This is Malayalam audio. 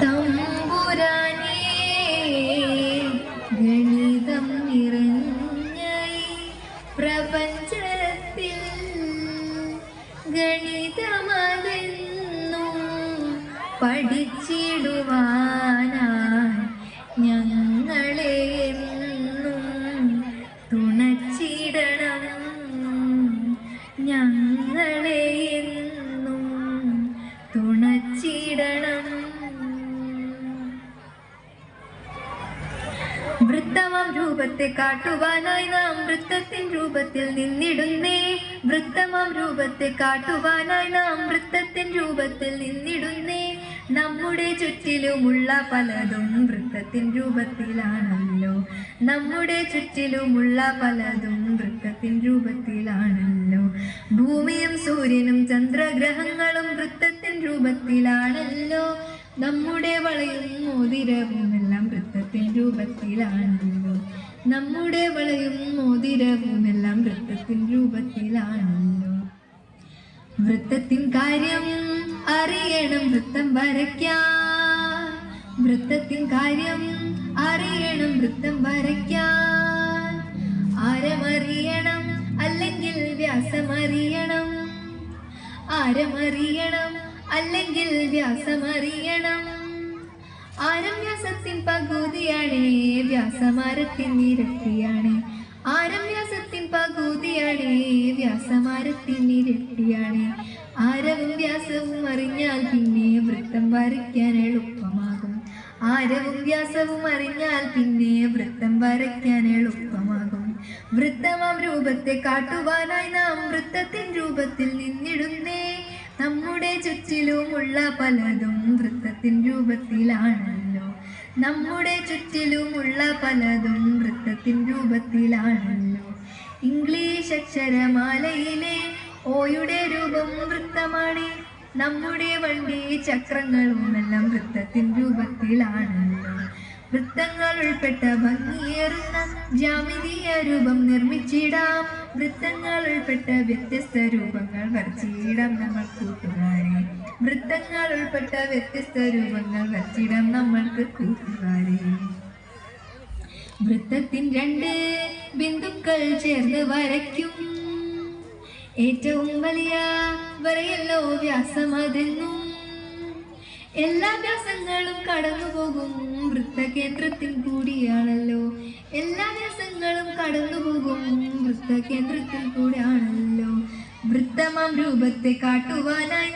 തമ്പുരാനേ ഗണിതം നിറഞ്ഞ പ്രപഞ്ചത്തിൽ ഗണിതമതെന്നും പഠിച്ചിടുവാനായി ഞങ്ങളെ എന്നും തുണച്ചിടണം ഞങ്ങളെ വൃത്തമം രൂപത്തെ കാട്ടുവാനായി നാം വൃത്തത്തിൻ രൂപത്തിൽ നിന്നിടുന്നേ. വൃത്തമം രൂപത്തെ കാട്ടുവാനായി നാം വൃത്തത്തിൻ രൂപത്തിൽ നിന്നിടുന്നേ. നമ്മുടെ ചുറ്റിലുമുള്ള പലതും വൃത്തത്തിൻ രൂപത്തിലാണല്ലോ. നമ്മുടെ ചുറ്റിലുമുള്ള പലതും വൃത്തത്തിൻ രൂപത്തിലാണല്ലോ. ഭൂമിയും സൂര്യനും ചന്ദ്രഗ്രഹങ്ങളും വൃത്തത്തിൻ രൂപത്തിലാണല്ലോ. നമ്മുടെ വളയും മോതിരവും എല്ലാം വൃത്തത്തിൻ രൂപത്തിലാണല്ലോ. നമ്മുടെ വളയും മോതിരവും എല്ലാം വൃത്തത്തിൻ രൂപത്തിലാണല്ലോ. വൃത്തത്തിൻ കാര്യം അറിയണം വൃത്തം വരയ്ക്കാം. വൃത്തത്തിൻ കാര്യം അറിയണം വൃത്തം വരയ്ക്കാൻ ആരമറിയണം അല്ലെങ്കിൽ വ്യാസമറിയണം? ആരമറിയണം അല്ലെങ്കിൽ വ്യാസമറിയണം? ആരം വ്യാസത്തിൻ പകുതിയാണ് വ്യാസമാരത്തിൻ ഇരട്ടിയാണ്. ആരം വ്യാസത്തിൻ പകുതിയാണ് വ്യാസമാരത്തിൻ ഇരട്ടിയാണ്. ആരവും വ്യാസവും അറിഞ്ഞാൽ പിന്നെ വൃത്തം വരയ്ക്കാൻ എളുപ്പമാകും. ആരവും വ്യാസവും അറിഞ്ഞാൽ പിന്നെ വൃത്തം വരയ്ക്കാൻ എളുപ്പമാകും. വൃത്തമാം രൂപത്തെ കാട്ടുവാനായി നാം വൃത്തത്തിൻ രൂപത്തിൽ നിന്നിടുന്നേ ചുറ്റിലുമുള്ള പലതും വൃത്തത്തിൻ രൂപത്തിലാണല്ലോ. നമ്മുടെ ചുറ്റിലുമുള്ള പലതും വൃത്തത്തിൻ രൂപത്തിലാണല്ലോ. ഇംഗ്ലീഷ് അക്ഷരമാലയിലെ ഓയുടെ രൂപം വൃത്തമാണ് നമ്മുടെ വണ്ടി ചക്രങ്ങളും എല്ലാം വൃത്തത്തിൻ രൂപത്തിലാണല്ലോ. വൃത്തങ്ങൾ ഉൾപ്പെട്ട ഭംഗിയേറുന്ന ജാമിതീയ രൂപം നിർമ്മിച്ചിടാം. വൃത്തങ്ങൾ ഉൾപ്പെട്ട വ്യത്യസ്ത രൂപങ്ങൾ വരച്ചിടാം നമ്മൾ കൂട്ടുകാരെ. വൃത്തങ്ങൾ ഉൾപ്പെട്ട വ്യത്യസ്ത രൂപങ്ങൾ വരച്ചിടാം നമ്മൾക്ക് കൂട്ടുകാരെ. വൃത്തത്തിൻ രണ്ട് ബിന്ദുക്കൾ ചേർന്ന് വരയ്ക്കും. ഏറ്റവും വലിയ വരയല്ലോ വ്യാസം വ്യാസമതെന്നും എല്ലാ വ്യാസങ്ങളും കടന്നു പോകും വൃത്തകേന്ദ്രത്തിൽ കൂടിയാണല്ലോ. എല്ലാ വ്യാസങ്ങളും കടന്നു പോകും വൃത്തകേന്ദ്രത്തിൽ കൂടിയാണല്ലോ. വൃത്തമാം രൂപത്തെ കാട്ടുവാനായി